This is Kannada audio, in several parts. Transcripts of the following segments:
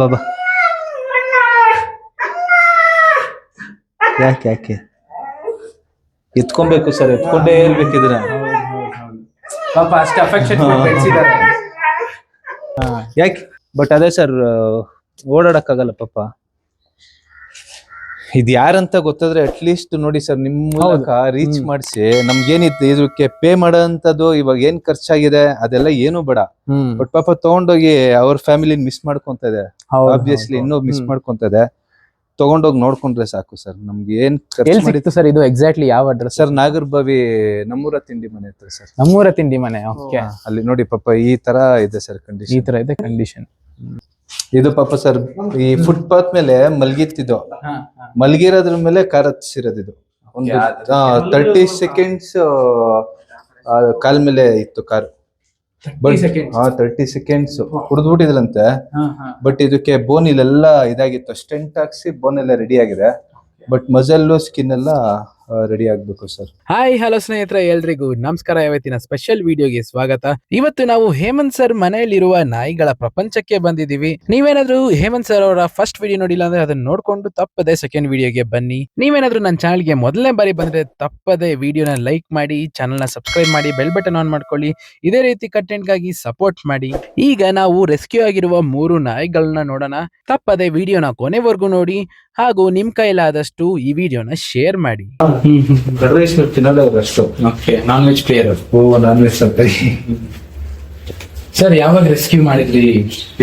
ಬಾಬಾ. ಯಾಕೆ ಯಾಕೆ? ಎತ್ಕೊಬೇಕು ಸರ್ ಎತ್ಕೊಂಡೇ ಇರ್ಬೇಕಿದ್ರ. ಪಾಪ ಅಷ್ಟು ಅಫೆಕ್ಷನ್ ಬೆಳೆಸಿದ್ದಾರೆ ಯಾಕೆ? ಬಟ್ ಅದೇ ಸರ್ ಓಡಾಡಕ್ಕಾಗಲ್ಲ ಪಾಪ. ಇದ್ ಯಾರಂತ ಗೊತ್ತಾದ್ರೆ ಅಟ್ಲೀಸ್ಟ್ ನೋಡಿ ಸರ್ ನಿಮ್ ಮೂಲಕ ರೀಚ್ ಮಾಡಿಸಿ ನಮ್ಗೇನಿತ್ತು ಇದಕ್ಕೆ ಪೇ ಮಾಡೋಂಥದ್ದು ಇವಾಗ ಏನ್ ಖರ್ಚಾಗಿದೆ ಅದೆಲ್ಲ ಏನು ಬೇಡ. ಬಟ್ ಪಾಪ ತಗೊಂಡೋಗಿ ಅವ್ರ ಫ್ಯಾಮಿಲಿ ಮಿಸ್ ಮಾಡ್ಕೊಂತ ಇದೆ. ಆಬ್ವಿಯಸ್ಲಿ ಇನ್ನೂ ಮಿಸ್ ಮಾಡ್ಕೊಂತ ಇದೆ. ತಗೊಂಡೋಗಿ ನೋಡ್ಕೊಂಡ್ರೆ ಸಾಕು ಸರ್ ನಮ್ಗೆ ಏನ್ ಎಲ್ಲಿ ಸಿಕ್ತು ಸರ್ ಇದು ಎಕ್ಸಾಕ್ಟ್ಲಿ ಯಾವ ಅಡ್ರೆಸ್ ಸರ್ ನಾಗರ್ಬಾವಿ ನಮ್ಮೂರ ತಿಂಡಿ ಮನೆ ಹತ್ರ ಸರ್ ನಮ್ಮೂರ ತಿಂಡಿ ಮನೆ ಓಕೆ ಅಲ್ಲಿ ನೋಡಿ ಪಾಪ ಈ ತರ ಇದೆ ಸರ್ ಕಂಡೀಷನ್ ಈ ತರ ಇದೆ ಕಂಡೀಷನ್ ಇದು ಪಾಪ ಸರ್ ಈ ಫುಟ್ಪಾತ್ ಮೇಲೆ ಮಲ್ಗಿತ್ತಿದ್ದು ಮಲ್ಗಿರೋದ್ರ ಮೇಲೆ ಕಾರ್ ಹತ್ತಿಸಿರೋದು ಇದು ಒಂದು ತರ್ಟಿ ಸೆಕೆಂಡ್ಸ್ ಕಾಲ್ ಮೇಲೆ ಇತ್ತು ಕಾರ್. ಹಾ ತರ್ಟಿ ಸೆಕೆಂಡ್ಸ್ ಹುಡ್ದ್ಬಿಟ್ಟಿದ್ರಂತೆ ಬಟ್ ಇದಕ್ಕೆ ಬೋನ್ ಇಲ್ಲೆಲ್ಲ ಇದಾಗಿತ್ತು. ಸ್ಟೆಂಟ್ ಹಾಕ್ಸಿ ಬೋನ್ ಎಲ್ಲ ರೆಡಿ ಆಗಿದೆ. ಬಟ್ ಮಜಲ್ಲು ಸ್ಕಿನ್ ಎಲ್ಲ ರೆಡಿ ಆಗ್ಬೇಕು ಸರ್ ಹಾಯ್ ಹಲೋ ಸ್ನೇಹಿತರೆ ಎಲ್ರಿಗೂ ನಮಸ್ಕಾರ. ಇವತ್ತಿನ ಸ್ಪೆಷಲ್ ವಿಡಿಯೋಗೆ ಸ್ವಾಗತ. ಇವತ್ತು ನಾವು ಹೇಮಂತ್ ಸರ್ ಮನೆಯಲ್ಲಿರುವ ನಾಯಿಗಳ ಪ್ರಪಂಚಕ್ಕೆ ಬಂದಿದ್ದೀವಿ. ನೀವೇನಾದ್ರೂ ಹೇಮಂತ್ ಸರ್ ಅವರ ಫಸ್ಟ್ ವಿಡಿಯೋ ನೋಡಿಲ್ಲ ಅಂದ್ರೆ ಅದನ್ನ ನೋಡ್ಕೊಂಡು ತಪ್ಪದೆ ಸೆಕೆಂಡ್ ವಿಡಿಯೋಗೆ ಬನ್ನಿ. ನೀವೇನಾದ್ರೂ ನನ್ನ ಚಾನಲ್ಗೆ ಮೊದಲನೇ ಬಾರಿ ಬಂದ್ರೆ ತಪ್ಪದೆ ವಿಡಿಯೋನ ಲೈಕ್ ಮಾಡಿ ಚಾನಲ್ನ ಸಬ್ಸ್ಕ್ರೈಬ್ ಮಾಡಿ ಬೆಲ್ ಬಟನ್ ಆನ್ ಮಾಡ್ಕೊಳ್ಳಿ. ಇದೇ ರೀತಿ ಕಂಟೆಂಟ್ಗಾಗಿ ಸಪೋರ್ಟ್ ಮಾಡಿ. ಈಗ ನಾವು ರೆಸ್ಕ್ಯೂ ಆಗಿರುವ ಮೂರು ನಾಯಿಗಳನ್ನ ನೋಡೋಣ. ತಪ್ಪದೆ ವಿಡಿಯೋನ ಕೊನೆವರೆಗೂ ನೋಡಿ ಹಾಗೂ ನಿಮ್ ಕೈಲಾದಷ್ಟು ಈ ವಿಡಿಯೋನ ಶೇರ್ ಮಾಡಿ. ತಿನ್ನಲ್ಲ ಅಷ್ಟು ಓಕೆ ನಾನ್ ವೆಜ್ ಪ್ಲೇಯರ್ ಓ ನಾನ್ ವೆಜ್ ತರಕಾರಿ ಸರ್ ಯಾವಾಗ ರೆಸ್ಕ್ಯೂ ಮಾಡಿದ್ರಿ?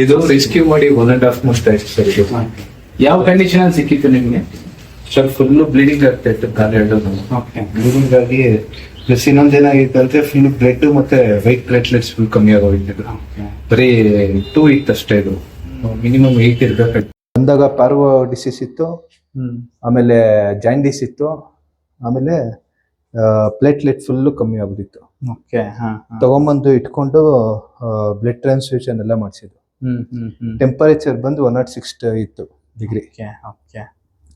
ಇದು ರೆಸ್ಕ್ಯೂ ಮಾಡಿ ಒನ್ ಅಂಡ್ ಹಾಫ್ ಮಂತ್ ಆಯ್ತು ಸರ್ ಇದು. ಯಾವ ಕಂಡೀಷನ್ ಅಲ್ಲಿ ಸಿಕ್ಕಿತ್ತು ನಿಮ್ಗೆ? ಸರ್ ಫುಲ್ ಬ್ಲೀಡಿಂಗ್ ಆಗ್ತಾ ಇತ್ತು ಕಾಲು ಎರಡು ಓಕೆ ಬ್ಲೀಡಿಂಗ್ ಆಗಿ ಪ್ಲಸ್ ಇನ್ನೊಂದು ಏನಾಗಿತ್ತು ಅಂದ್ರೆ ಫುಲ್ ಬ್ಲಡ್ ಮತ್ತೆ ವೈಟ್ ಪ್ಲೇಟ್ಲೆಟ್ಸ್ ಫುಲ್ ಕಮ್ಮಿ ಆಗೋಗಿತ್ತು. ಬರೀ ಟೂ ಇತ್ತು ಅಷ್ಟೇ ಇದು. ಮಿನಿಮಮ್ ಏಟ್ ಇರ್ಬೇಕಾಯ್ತು ಬಂದಾಗ ಪಾರ್ವ ಡಿಸೀಸ್ ಇತ್ತು ಆಮೇಲೆ ಜಾಂಡಿಸ್ ಇತ್ತು ಆಮೇಲೆ ಪ್ಲೇಟ್ಲೆಟ್ ಫುಲ್ಲು ಕಮ್ಮಿ ಆಗ್ಬಿಟ್ಟಿತ್ತು. ಓಕೆ ಹಾ ತಗೊಂಬಂದು ಇಟ್ಕೊಂಡು ಬ್ಲಡ್ ಟ್ರಾನ್ಸ್ಫ್ಯೂಷನ್ ಎಲ್ಲ ಮಾಡಿಸಿದ್ದು. ಟೆಂಪರೇಚರ್ ಬಂದು ಒನ್ ನಾಟ್ ಸಿಕ್ಸ್ ಇತ್ತು degree okay okay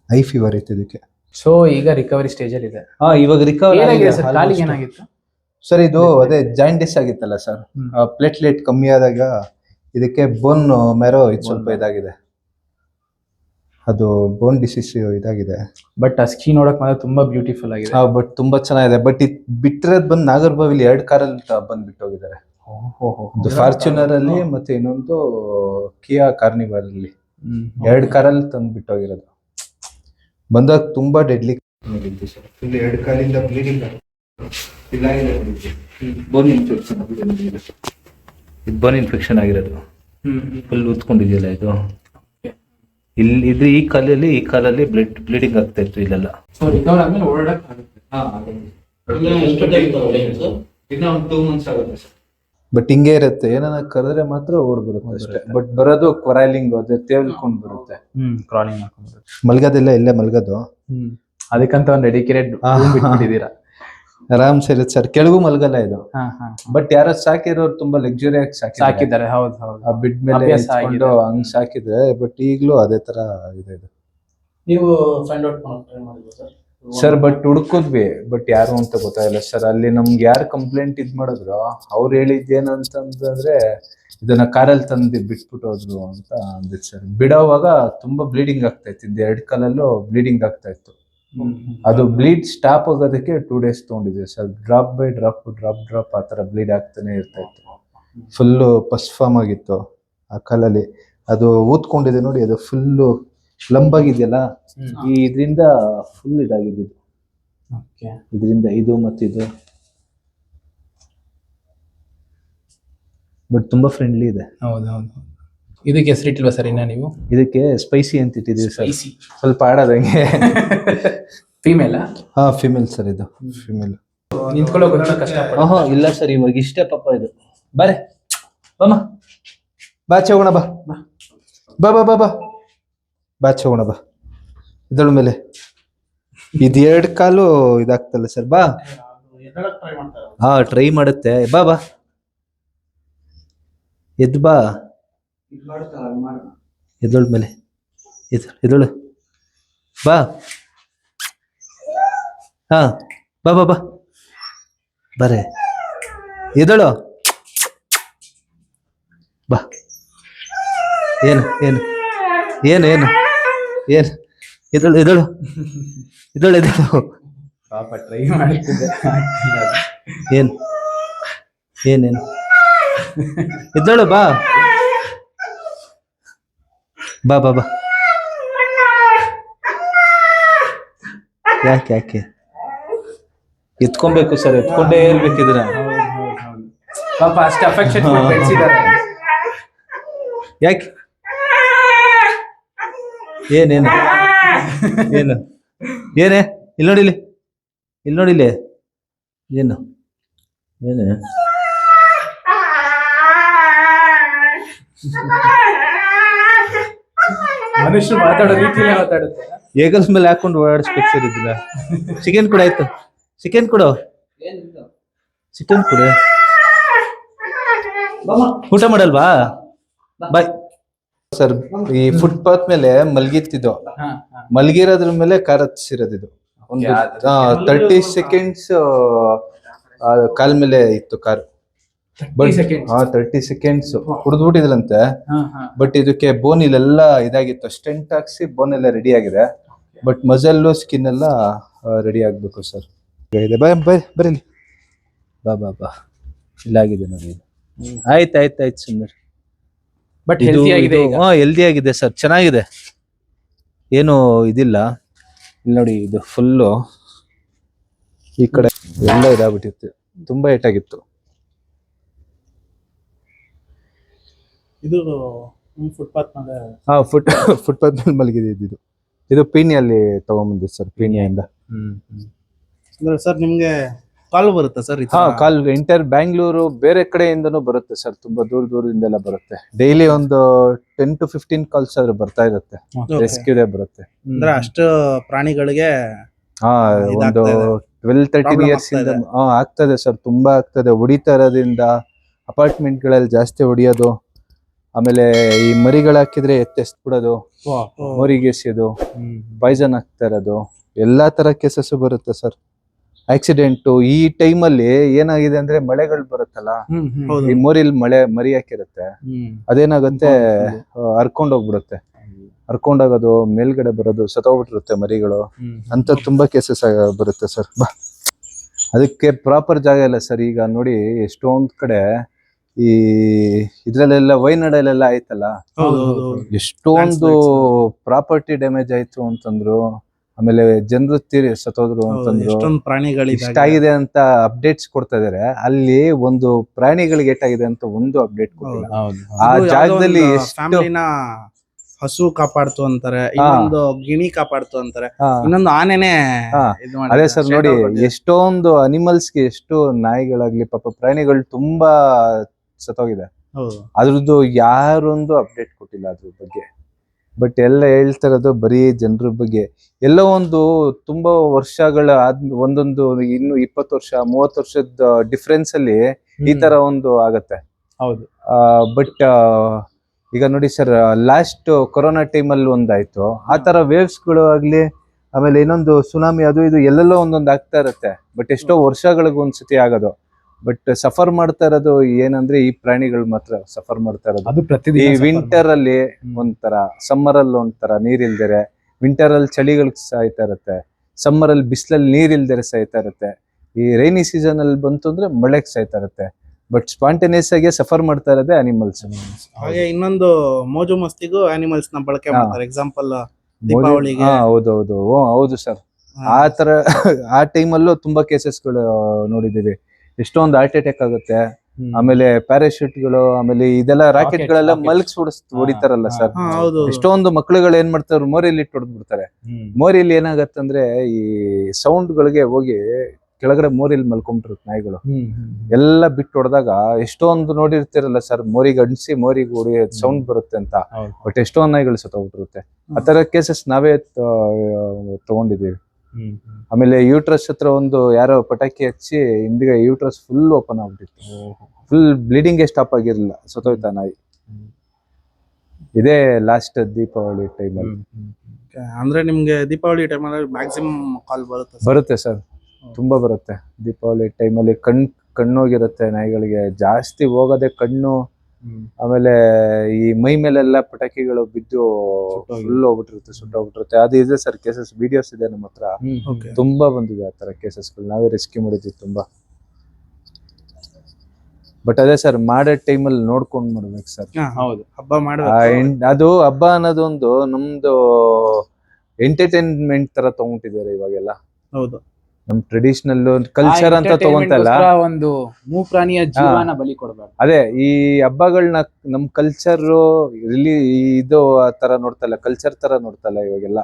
high fever ಇತ್ತು ಇದಕ್ಕೆ. ಸೊ ಈಗ ರಿಕವರಿ ಸ್ಟೇಜ್ ಅಲ್ಲಿ ಇದೆ. ಹಾ ಇವಾಗ ರಿಕವರಿ ಸರ್? ಕಾಲಿಗೆ ಏನಾಗಿತ್ತು? ಸರ್ ಇದು ಅದೇ ಜಾಯಿಂಟಿಸ್ ಆಗಿತ್ತಲ್ಲ ಸರ್. ಪ್ಲೇಟ್ಲೆಟ್ ಕಮ್ಮಿ ಆದಾಗ ಇದಕ್ಕೆ ಬೋನ್ ಮೆರೋ ಇದು ಸ್ವಲ್ಪ ಇದಾಗಿದೆ. ಅದು ಬೋನ್ ಡಿಸೀಸ್ ಇದಾಗಿದೆ. ಬಟ್ ಆ ಸ್ಕಿ ನೋಡಕ್ ಮಾತ್ರ ತುಂಬಾ ಬ್ಯೂಟಿಫುಲ್ ಆಗಿದೆ. ಬಟ್ ತುಂಬಾ ಚೆನ್ನಾಗಿದೆ. ಬಟ್ ಇದು ಬಿಟ್ಟರೆ ಬಂದು ನಾಗರ್ಬಾವಿಲಿ ಎರಡು ಕಾರಲ್ಲಿ ಬಂದ್ ಬಿಟ್ಟೋಗಿದ್ದಾರೆ ಒಂದು ಫಾರ್ಚುನರ್ ಅಲ್ಲಿ ಮತ್ತೆ ಇನ್ನೊಂದು ಕಿಯಾ ಕಾರ್ನಿವಲ್ ಅಲ್ಲಿ ಎರಡು ಕಾರಲ್ಲಿ ತಂದು ಬಿಟ್ಟೋಗಿರೋದು ಬಂದಾಗ ತುಂಬಾ ಡೆಡ್ಲಿ ಫುಲ್ ಎರಡು ಕಾಲಿಂದ ಬ್ಲೀಡಿಂಗ್ ಬೋನ್ ಇನ್ಫೆಕ್ಷನ್ ಇದು ಬೋನ್ ಇನ್ಫೆಕ್ಷನ್ ಆಗಿರೋದು. ಫುಲ್ ಉತ್ಕೊಂಡಿದೆಯಲ್ಲ ಇದು? ಇಲ್ಲಿ ಇದು ಈ ಕಾಲಲ್ಲಿ ಈ ಕಾಲಲ್ಲಿ ಬ್ಲಡ್ ಬ್ಲೀಡಿಂಗ್ ಆಗ್ತಾ ಇತ್ತು ಇಲ್ಲೆಲ್ಲ. ಸೊ ರಿಕವರ್ ಆದ್ಮೇಲೆ ಓಡಾಡಕ್ ಇನ್ನ ಒಂದು ಟೂ ಮಂತ್ಸ್ ಆಗುತ್ತೆ ಸರ್. ಬಟ್ ಹಿಂಗೆ ಇರುತ್ತೆ. ಏನಾನ ಕರೆದ್ರೆ ಮಾತ್ರ ಓಡ್ ಬರುತ್ತೆ ಅಷ್ಟೇ. ಬಟ್ ಬರೋದು ಕೊರೈಲಿಂಗ್ ಅದೇ ತೇಳ್ಕೊಂಡ್ ಬರುತ್ತೆ. ಹ್ಮ್ ಕ್ರಾಲಿಂಗ್ ಮಾಡ್ಕೊಂಡು ಮಲ್ಗೋದೆಲ್ಲ ಇಲ್ಲೇ ಮಲ್ಗೋದು. ಅದಕ್ಕಂತ ಒಂದು ಡೆಡಿಕೇಟೆಡ್ ಬಿಟ್ಬಿಟ್ಟಿದ್ದೀರಾ ಆರಾಮ್ಸ್ ಇರುತ್ತೆ ಸರ್. ಕೆಳಗೂ ಮಲಗಲ್ಲ ಇದು. ಹಾ ಹಾ ಬಟ್ ಯಾರೋ ಸಾಕಿರೋರು ತುಂಬಾ ಲಕ್ಸುರಿ ಆಗಿ ಸಾಕಿ ಸಾಕಿದ್ದಾರೆ ಹೌದು ಹೌದು. ಆ ಬಿಡ್ ಮೇಲೆ ಇಟ್ಕೊಂಡು ಹಂಗ್ ಸಾಕಿದ್ರೆ ಬಟ್ ಈಗ್ಲೂ ಅದೇ ತರ ಇದೆ ಇದು. ನೀವು find out sir? Sir but ಹುಡುಕಿದ್ವಿ but ಯಾರು ಅಂತ ಗೊತ್ತಾಗಿಲ್ಲ ಸರ್. ಅಲ್ಲಿ ನಮ್ಗೆ ಯಾರು ಕಂಪ್ಲೇಂಟ್ ಇದ್ ಮಾಡಿದ್ರು ಅವ್ರು ಹೇಳಿದ್ದೇನಂತಂದ್ರೆ ಇದನ್ನ ಕಾರಲ್ಲಿ ತಂದು ಬಿಟ್ಬಿಟ್ಟು ಹೋದ್ರು ಅಂತ ಅಂದಿತ್ತು ಸರ್. ಬಿಡೋವಾಗ ತುಂಬಾ ಬ್ಲೀಡಿಂಗ್ ಆಗ್ತಾ ಇತ್ತು. ಎರಡ್ ಕಾಲಲ್ಲೂ ಬ್ಲೀಡಿಂಗ್ ಆಗ್ತಾ ಇತ್ತು. ಅದು ಬ್ಲೀಡ್ ಸ್ಟಾಪ್ ಆಗೋದಕ್ಕೆ two days ತಗೊಂಡಿದ್ವಿ sir. Drop by drop drop drop ಆ ಥರ ಬ್ಲೀಡ್ ಆಗ್ತಾನೆ ಇರ್ತಾ ಇತ್ತು. ಫುಲ್ಲು ಪಸ್ ಫಾರ್ಮ್ ಆಗಿತ್ತು ಆ ಕಾಲಲ್ಲಿ ಅದು ಊದ್ಕೊಂಡಿದೆ ನೋಡಿ ಅದು ಫುಲ್ಲು ಲಂಬಾಗಿದೆಯಲ್ಲ? ಈ ಇದರಿಂದ ಫುಲ್ ಇದಾಗಿದ್ದು. ಓಕೆ ಇದರಿಂದ ಇದು ಮತ್ತು ಇದು. ಬಟ್ ತುಂಬಾ ಫ್ರೆಂಡ್ಲಿ ಇದೆ. ಹೌದು ಹೌದು. ಇದಕ್ಕೆ ಹೆಸರಿಟ್ಟಿಲ್ವಾ ಸರ್ ಇನ್ನ ನೀವು? ಇದಕ್ಕೆ ಸ್ಪೈಸಿ ಅಂತ ಇಟ್ಟಿದ್ದೀವಿ ಸರ್. Spicy. ಸ್ವಲ್ಪ ಆಡೋದಂಗೆ ಫೀಮೇಲ್ ಹಾ ಫಿಮೇಲ್ ಸರ್ ಇದು. ಫಿಮೇಲ್ ನಿಂತ್ಕೊಳ್ಳೋ ಗೊತ್ತ ಕಷ್ಟ ಓಹೋ ಇಲ್ಲ ಸರ್ ಇವಾಗ ಇಷ್ಟೇ ಪಾಪ ಇದು. ಬಾರೆ. ಬಮ್ಮ. ಬಾಚೆ ಹೋಗೋಣ ಬಾ. ಬಾ. ಬಾ ಬಾ ಬಾ ಬಾಚೆ ಹೋಗೋಣ ಬಾ. ಇದಳ ಮೇಲೆ. ಇದು ಎರಡು ಕಾಲು ಇದಾಗ್ತಲ್ಲ ಸರ್ ಬಾ. ಹಾ ಟ್ರೈ ಮಾಡುತ್ತೆ. ಬಾ ಬಾ. ಎದ್ ಬಾ. ಎದ್ದೊಳ ಮೇಲೆ. ಎದ್ದು ಎದ್ದಳು. ಬಾ. ಹಾ ಬಾ ಬಾ ಬಾ. ಬರೇ. ಎದ್ದಳು. ಬಾ. ಏನು ಏನು? ಏನು ಏನು? ಏನು? ಇದಳು ಇದಳು ಇದಳು ಇದಳು ಪಾಪ ಟ್ರೈ ಮಾಡ್ತಿದ್ದೆ. ಏನು? ಏನೇನು ಎದ್ದಳು ಬಾ. ಬಾ ಬಾ ಬಾ. ಯಾಕೆ ಯಾಕೆ? ಎತ್ಕೊಬೇಕು ಸರ್ ಎತ್ಕೊಂಡೇ ಇರ್ಬೇಕಿದ್ರ. ಪಾಪ ಅಷ್ಟು ಅಫೆಕ್ಷನ್ ಬೆಳೆಸಿದ್ದಾರೆ. ಯಾಕೆ? ಏನೇನು ಏನು? ಏನೇ? ಇಲ್ಲಿ ನೋಡಿಲಿ ಇಲ್ಲಿ. ನೋಡಿಲಿ ಏನು? ಏನೇ? ಮನುಷ್ಯರು ಮಾತಾಡೋ ರೀತಿಯಲ್ಲಿ ಮಾತಾಡುತ್ತೆ. ಏಗಲ್ಸ್ ಮೇಲೆ ಹಾಕೊಂಡು ಓಡಾಡಿಸ್ಬೇಕು ಸರ್ ಇದನ್ನ ಚಿಕನ್ ಕೂಡ ಆಯ್ತು. ಚಿಕನ್ ಕೊಡು. ಚಿಕನ್ ಕೊಡು. ಊಟ ಮಾಡಲ್ವಾ? ಬಾಯ್ ಸರ್ ಈ ಫುಟ್ಪಾತ್ ಮೇಲೆ ಮಲ್ಗಿತ್ತಿದ್ದು. ಮಲ್ಗಿರೋದ್ರ ಮೇಲೆ ಕಾರ್ ಹತ್ತಿಸಿರೋದು ಇದು ಒಂದು ತರ್ಟಿ ಸೆಕೆಂಡ್ಸ್ ಕಾಲ್ ಮೇಲೆ ಇತ್ತು ಕಾರ್. ಹಾ ತರ್ಟಿ ಸೆಕೆಂಡ್ಸ್ ಕುಡಿದ್ಬಿಟ್ಟಿದ್ರಂತೆ ಬಟ್ ಇದಕ್ಕೆ ಬೋನ್ ಇಲ್ಲೆಲ್ಲ ಇದಾಗಿತ್ತು. ಸ್ಟೆಂಟ್ ಹಾಕ್ಸಿ ಬೋನ್ ಎಲ್ಲ ರೆಡಿ ಆಗಿದೆ. ಬಟ್ ಮಜಲ್ಲು ಸ್ಕಿನ್ ಎಲ್ಲ ರೆಡಿ ಆಗ್ಬೇಕು ಸರ್ ಇದೆ. ಬಾ ಬೈ ಬರೀಲಿ. ಬಾ ಬಾ ಬಾ. ಇಲ್ಲಾಗಿದೆ ನೋಡಿ. ಆಯ್ತು ಆಯ್ತು ಆಯ್ತು ಸುಂದರ್. ಬಟ್ ಹಾ ಹೆಲ್ದಿ ಆಗಿದೆ ಸರ್ ಚೆನ್ನಾಗಿದೆ. ಏನು ಇದಿಲ್ಲ. ಇಲ್ಲಿ ನೋಡಿ ಇದು ಫುಲ್ಲು ಈ ಕಡೆ ಎಲ್ಲ ಇದಾಗ್ಬಿಟ್ಟಿತ್ತು. ತುಂಬಾ ಏಟಾಗಿತ್ತು ಇದು ಫುಟ್ಪಾತ್ ಮೇಲೆ. ಹಾ ಫುಟ್ ಫುಟ್ಪಾತ್ ಮೇಲೆ ಮಲಗಿದೆ ಇದು ಇದು. ಪೀಣಿಯಲ್ಲಿ ತಗೊಂಬಂದಿದ್ದು ಸರ್ ಪೀಣಿಯಿಂದ ಅಂದ್ರೆ ಸರ್ ನಿಮ್ಗೆ ಕಾಲ್ ಬರುತ್ತಾ ಸರ್ ಹಾ ಕಾಲ್ ಎಂಟರ್ ಬ್ಯಾಂಗ್ಳೂರು ಬೇರೆ ಕಡೆಯಿಂದನೂ ಬರುತ್ತೆ ಸರ್ ತುಂಬಾ ದೂರ ದೂರದಿಂದೆಲ್ಲ ಬರುತ್ತೆ. ಡೈಲಿ ಒಂದು ಟೆನ್ ಟು ಫಿಫ್ಟೀನ್ ಕಾಲ್ಸ್ ಆದ್ರೆ ಬರ್ತಾ ಇರುತ್ತೆ. ರೆಸ್ಕ್ಯೂದೇ ಬರುತ್ತೆ. ಅಂದ್ರೆ ಅಷ್ಟು ಪ್ರಾಣಿಗಳಿಗೆ ಹಾ ಒಂದು. ಟ್ವೆಲ್ ತರ್ಟೀನ್ ಇಯರ್ಸ್ ಇಂದ ಆಗ್ತದೆ ಸರ್ ತುಂಬಾ ಆಗ್ತದೆ ಹೊಡಿತಾ ಇರೋದ್ರಿಂದ ಅಪಾರ್ಟ್ಮೆಂಟ್ಗಳಲ್ಲಿ ಜಾಸ್ತಿ ಹೊಡಿಯೋದು ಆಮೇಲೆ ಈ ಮರಿಗಳು ಹಾಕಿದ್ರೆ ಎತ್ತೆಸ್ಬಿಡೋದು ಮರಿಗೆ ಎಸೆಯೋದು ಪಾಯ್ಸನ್ ಹಾಕ್ತಾ ಇರೋದು ಎಲ್ಲಾ ತರ ಕೇಸಸ್ ಬರುತ್ತೆ ಸರ್ ಆಕ್ಸಿಡೆಂಟ್ ಈ ಟೈಮಲ್ಲಿ ಏನಾಗಿದೆ ಅಂದ್ರೆ ಮಳೆಗಳು ಬರುತ್ತಲ್ಲ ಹೌದು. ಈ ಮೋರಿಲ್ ಮಳೆ ಮರಿ ಹಾಕಿರುತ್ತೆ. ಅದೇನಾಗುತ್ತೆ ಹರ್ಕೊಂಡ್ ಹೋಗ್ಬಿಡುತ್ತೆ. ಹರ್ಕೊಂಡೋಗೋದು ಮೇಲ್ಗಡೆ ಬರೋದು ಸತೋಗ್ಬಿಟ್ಟಿರುತ್ತೆ ಮರಿಗಳು. ಅಂತ ತುಂಬಾ ಕೇಸಸ್ ಬರುತ್ತೆ ಸರ್ ಬಾ. ಅದಕ್ಕೆ ಪ್ರಾಪರ್ ಜಾಗ ಇಲ್ಲ ಸರ್ ಈಗ ನೋಡಿ ಎಷ್ಟೊಂದ್ ಕಡೆ ಈ ಇದ್ರಲ್ಲೆಲ್ಲ ವೈನಾಡಲ್ಲೆಲ್ಲ ಆಯ್ತಲ್ಲ? ಹೌದು ಹೌದು ಎಷ್ಟೊಂದು ಪ್ರಾಪರ್ಟಿ ಡ್ಯಾಮೇಜ್ ಆಯ್ತು ಅಂತಂದ್ರು ಆಮೇಲೆ ಜನರು ತೀರಿ ಸತ್ತೋದ್ರು ಅಂತಂದ್ರು. ಪ್ರಾಣಿಗಳು ಇಷ್ಟಾಗಿದೆ ಅಂತ ಅಪ್ಡೇಟ್ಸ್ ಕೊಡ್ತಾ ಇದಾರೆ. ಅಲ್ಲಿ ಒಂದು ಪ್ರಾಣಿಗಳಿಗೆ ಏಟಾಗಿದೆ ಅಂತ ಒಂದು ಅಪ್ಡೇಟ್ ಕೊಟ್ಟಿಲ್ಲ. ಆ ಜಾಗದಲ್ಲಿ ಎಷ್ಟು ಫ್ಯಾಮಿಲಿನ ಹಸು ಕಾಪಾಡ್ತು ಅಂತಾರೆ ಇನ್ನೊಂದು ಗಿಣಿ ಕಾಪಾಡ್ತು ಅಂತಾರೆ ಇನ್ನೊಂದು ಆನೆನೆ ಅದೇ ಸರ್ ನೋಡಿ. ಎಷ್ಟೊಂದು ಅನಿಮಲ್ಸ್ಗೆ ಎಷ್ಟು ನಾಯಿಗಳಾಗ್ಲಿ ಪಾಪ ಪ್ರಾಣಿಗಳು ತುಂಬಾ ಸತ್ತೋಗಿದೆ. ಅದ್ರದ್ದು ಯಾರೊಂದು ಅಪ್ಡೇಟ್ ಕೊಟ್ಟಿಲ್ಲ ಅದ್ರ ಬಗ್ಗೆ. ಬಟ್ ಎಲ್ಲ ಹೇಳ್ತಾ ಇರೋದು ಬರೀ ಜನರ ಬಗ್ಗೆ. ಎಲ್ಲ ಒಂದು ತುಂಬಾ ವರ್ಷಗಳ ಆದ್ ಒಂದೊಂದು ಇನ್ನು ಇಪ್ಪತ್ತು ವರ್ಷ ಮೂವತ್ತು ವರ್ಷದ ಡಿಫ್ರೆನ್ಸ್ ಅಲ್ಲಿ ಈ ತರ ಒಂದು ಆಗತ್ತೆ. ಹೌದು. ಬಟ್ ಈಗ ನೋಡಿ ಸರ್ ಲಾಸ್ಟ್ ಕೊರೋನಾ ಟೈಮಲ್ಲಿ ಒಂದಾಯ್ತು. ಆ ತರ ವೇವ್ಸ್ಗಳು ಆಗ್ಲಿ ಆಮೇಲೆ ಇನ್ನೊಂದು ಸುನಾಮಿ ಅದು ಇದು ಎಲ್ಲೆಲ್ಲೋ ಒಂದೊಂದು ಆಗ್ತಾ ಇರುತ್ತೆ. ಬಟ್ ಎಷ್ಟೋ ವರ್ಷಗಳಿಗೆ ಒಂದ್ಸತಿ ಆಗೋದು. ಬಟ್ ಸಫರ್ ಮಾಡ್ತಾ ಇರೋದು ಏನಂದ್ರೆ ಈ ಪ್ರಾಣಿಗಳು ಮಾತ್ರ ಸಫರ್ ಮಾಡ್ತಾ ಇರೋದು. ಅದು ಈ ಪ್ರತಿದಿನ ವಿಂಟರ್ ಅಲ್ಲಿ ಒಂಥರ ಸಮ್ಮರ್ ಅಲ್ಲಿ ಒಂಥರ ನೀರ್ ಇಲ್ದಿರೆ ವಿಂಟರ್ ಅಲ್ಲಿ ಚಳಿಗಳಿಗೆ ಸಾಯ್ತಾ ಇರುತ್ತೆ ಸಮ್ಮರ್ ಅಲ್ಲಿ ಬಿಸಿಲಲ್ಲಿ ನೀರ್ ಇಲ್ದಿರೆ ಸಾಯ್ತಾ ಇರುತ್ತೆ ಈ ರೈನಿ ಸೀಸನ್ ಅಲ್ಲಿ ಬಂತು ಅಂದ್ರೆ ಮಳೆಗ್ ಸಾಯ್ತಾ ಇರುತ್ತೆ ಬಟ್ ಸ್ಪಾಂಟೇನಿಯಸ್ ಆಗಿ ಸಫರ್ ಮಾಡ್ತಾ ಇರೋದೇ ಅನಿಮಲ್ಸ್ ಹಾಗೆ ಇನ್ನೊಂದು ಮೋಜು ಮಸ್ತಿಗೂ ಅನಿಮಲ್ಸ್ನ ಬಳಕೆ ಹಾ. ಮಾಡ್ತಾರೆ ಎಕ್ಸಾಂಪಲ್ ದೀಪಾವಳಿಗೆ. ಹೌದು ಹೌದೌದು. ಓ ಹೌದು ಸರ್ ಆ ತರ ಆ ಟೈಮಲ್ಲೂ ತುಂಬಾ ಕೇಸಸ್ಗಳು ನೋಡಿದೀವಿ ಎಷ್ಟೊಂದು ಹಾರ್ಟ್ ಅಟ್ಯಾಕ್ ಆಗುತ್ತೆ. ಆಮೇಲೆ ಪ್ಯಾರಾಶೂಟ್ಗಳು ಆಮೇಲೆ ಇದೆಲ್ಲ ರಾಕೆಟ್ ಗಳೆಲ್ಲ. ಮಲ್ಕ್ಸ್ ಹೊಡಿತಾರಲ್ಲ ಸರ್? ಎಷ್ಟೊಂದು ಮಕ್ಳುಗಳು ಏನ್ ಮಾಡ್ತಾರೆ ಮೋರಿಯಲ್ಲಿ ಇಟ್ಟು ಹೊಡೆದ್ ಬಿಡ್ತಾರೆ ಮೋರಿಯಲ್ಲಿ ಏನಾಗತ್ತಂದ್ರೆ ಈ ಸೌಂಡ್ ಗಳಿಗೆ ಹೋಗಿ ಕೆಳಗಡೆ ಮೋರಿಯಲ್ಲಿ ಮಲ್ಕೊಂಡ್ಬಿಟ್ಟಿರುತ್ತೆ ನಾಯಿಗಳು. ಎಲ್ಲ ಬಿಟ್ಟು ಹೊಡೆದಾಗ ಎಷ್ಟೊಂದು ನೋಡಿರ್ತಿರಲ್ಲ ಸರ್ ಮೋರಿಗೆ ಅಣಿಸಿ ಮೋರಿಗೆ ಹೊಡಿ ಸೌಂಡ್ ಬರುತ್ತೆ ಅಂತ. ಬಟ್ ಎಷ್ಟೊಂದು ನಾಯಿಗಳು ಸತ್ತೋಗ್ಬಿಟ್ಟಿರುತ್ತೆ. ಆ ತರ ಕೇಸಸ್ ನಾವೇ ತಗೊಂಡಿದೀವಿ ಆಮೇಲೆ ಯೂಟ್ರಸ್ ಹತ್ರ ಒಂದು ಯಾರೋ ಪಟಾಕಿ ಹಚ್ಚಿ ಹಿಂದಿಗೆ ಯೂಟ್ರಸ್ ಫುಲ್ ಓಪನ್ ಆಗ್ಬಿಟ್ಟಿತ್ತು. ಫುಲ್ ಬ್ಲೀಡಿಂಗ್ ಸ್ಟಾಪ್ ಆಗಿರ್ಲಿಲ್ಲ. ಸತ್ತೋಯ್ತಾ ನಾಯಿ. ಇದೇ ಲಾಸ್ಟ್ ದೀಪಾವಳಿ ಟೈಮಲ್ಲಿ ಅಂದ್ರೆ ನಿಮ್ಗೆ ದೀಪಾವಳಿ ಟೈಮಲ್ಲಿ ಮ್ಯಾಕ್ಸಿಮಮ್ ಕಾಲ್ ಬರುತ್ತೆ ಬರುತ್ತೆ ಸರ್. ತುಂಬಾ ಬರುತ್ತೆ. ದೀಪಾವಳಿ ಟೈಮಲ್ಲಿ ಕಣ್ ಕಣ್ಣೋಗಿರುತ್ತೆ ನಾಯಿಗಳಿಗೆ. ಜಾಸ್ತಿ ಹೋಗೋದೇ ಕಣ್ಣು ಆಮೇಲೆ ಈ ಮೈ ಮೇಲೆಲ್ಲ ಪಟಾಕಿಗಳು ಬಿದ್ದು. ಫುಲ್ ಹೋಗ್ಬಿಟ್ಟಿರುತ್ತೆ ಸುಟ್ಟೋಗ್ಬಿಟ್ಟಿರುತ್ತೆ. ಅದು ಇದೆ ಸರ್ ಕೇಸಸ್ ವಿಡಿಯೋಸ್ ಇದೆ ನಮ್ಮ ಹತ್ರ. ತುಂಬಾ ಬಂದಿದೆ ಆ ತರ ಕೇಸಸ್ಗಳು ನಾವೇ ರೆಸ್ಕ್ಯೂ ಮಾಡಿದ್ವಿ ತುಂಬಾ. ಬಟ್ ಅದೇ ಸರ್ ಮಾಡೋ ಟೈಮಲ್ಲಿ ನೋಡ್ಕೊಂಡು ಮಾಡ್ಬೇಕು ಸರ್. ಹೌದು. ಹಬ್ಬ ಮಾಡ್ಬೇಕು. ಅದು ಹಬ್ಬ ಅನ್ನೋದೊಂದು ನಮ್ದು ಎಂಟರ್ಟೈನ್ಮೆಂಟ್ ತರ ತಗೊಂಡಿದ್ದಾರೆ ಇವಾಗೆಲ್ಲ. ಹೌದು. ನಮ್ ಟ್ರೆಡಿಷನಲ್ ಕಲ್ಚರ್ ಅಂತ ತಗೊಂತಲ್ಲ. ಒಂದು ಮೂ ಪ್ರಾಣಿಯ ಜೀವನ ಬಲಿ ಕೊಡಬಾರ್ದು ಅದೇ ಈ ಹಬ್ಬಗಳನ್ನ ನಮ್ ಕಲ್ಚರ್ ರಿಲಿ ಇದು ಆ ತರ ನೋಡ್ತಲ್ಲ ಕಲ್ಚರ್ ತರ ನೋಡ್ತಲ್ಲ ಇವಾಗೆಲ್ಲ.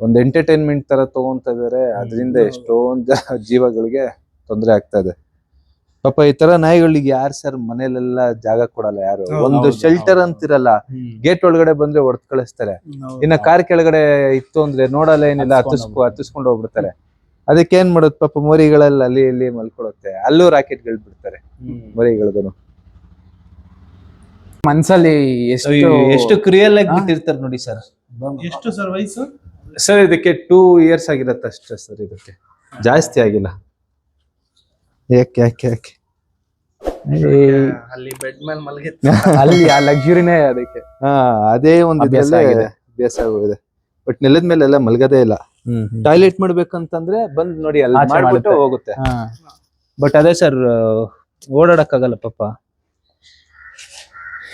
ಒಂದ್ ಎಂಟರ್ಟೈನ್ಮೆಂಟ್ ತರ ತಗೊಂತ ಇದಾರೆ ಅದರಿಂದ. ಎಷ್ಟೊಂದ್ ಜೀವಗಳಿಗೆ ತೊಂದರೆ ಆಗ್ತಾ ಇದೆ. ಪಾಪ ಈ ತರ ನಾಯಿಗಳಿಗೆ ಯಾರು ಸರ್ ಮನೇಲೆಲ್ಲ ಜಾಗ ಕೊಡಲ್ಲ ಯಾರು? ಒಂದು ಶೆಲ್ಟರ್. ಅಂತಿರಲ್ಲ ಗೇಟ್ ಒಳಗಡೆ ಬಂದ್ರೆ ಹೊಡೆದ್ ಕಳಿಸ್ತಾರೆ. ಇನ್ನ ಕಾರ್ ಕೆಳಗಡೆ ಇತ್ತು ಅಂದ್ರೆ ನೋಡಲ್ಲ ಏನಿಲ್ಲ ಹತ್ತಿಸ್ಕೊ ಹತ್ತಿಸ್ಕೊಂಡು ಹೋಗ್ಬಿಡ್ತಾರೆ. ಅದಕ್ಕೆ ಏನ್ ಮಾಡೋದು ಪಾಪ ಮೋರಿಗಳೆಲ್ಲ ಅಲ್ಲಿ ಇಲ್ಲಿ ಮಲ್ಕೊಳುತ್ತೆ. ಅಲ್ಲೂ ರಾಕೆಟ್ಗಳು ಬಿಡ್ತಾರೆ ಮೋರಿಗಳಿಗೂ ಮನ್ಸಲ್ಲಿ ಎಷ್ಟು ಎಷ್ಟು ಕ್ರಿಯಲ್ ಆಗಿ? ಬಿಟ್ಟಿರ್ತಾರೆ ನೋಡಿ ಸರ್. ಎಷ್ಟು ಸರ್ ವಯಸ್ಸು? ಸರ್ ಇದಕ್ಕೆ ಟೂ ಇಯರ್ಸ್ ಆಗಿರತ್ತೆ ಅಷ್ಟೇ ಸರ್ ಇದಕ್ಕೆ. ಜಾಸ್ತಿ ಆಗಿಲ್ಲ. ಯಾಕೆ ಯಾಕೆ ಯಾಕೆ? ಅಲ್ಲಿ ಬೆಡ್ ಮೇಲೆ ಮಲಗಿತ್ತು. ಅಲ್ಲಿ ಆ ಲಕ್ಸುರಿನೇ ಅದಕ್ಕೆ. ಹಾ ಅದೇ ಒಂದು ಅಭ್ಯಾಸ ಇದ್ರಲ್ಲೇ ಆಗಿದೆ. ಅಭ್ಯಾಸ ಆಗೋಗಿದೆ. ಬಟ್ ನೆಲದ ಮೇಲೆ ಎಲ್ಲ ಮಲಗದೇ ಇಲ್ಲ. ಟಾಯ್ಲೆಟ್ ಮಾಡ್ಬೇಕಂತಂದ್ರೆ ಬಂದ್ ನೋಡಿ ಅಲ್ಲಿ ಆಚೆ ಮಾಡ್ಬಿಟ್ಟು ಮಾಡುತ್ತೆ. ಹೋಗುತ್ತೆ. ಬಟ್ ಅದೇ ಸರ್ ಓಡಾಡಕ್ಕಾಗಲ್ಲ ಪಾಪ.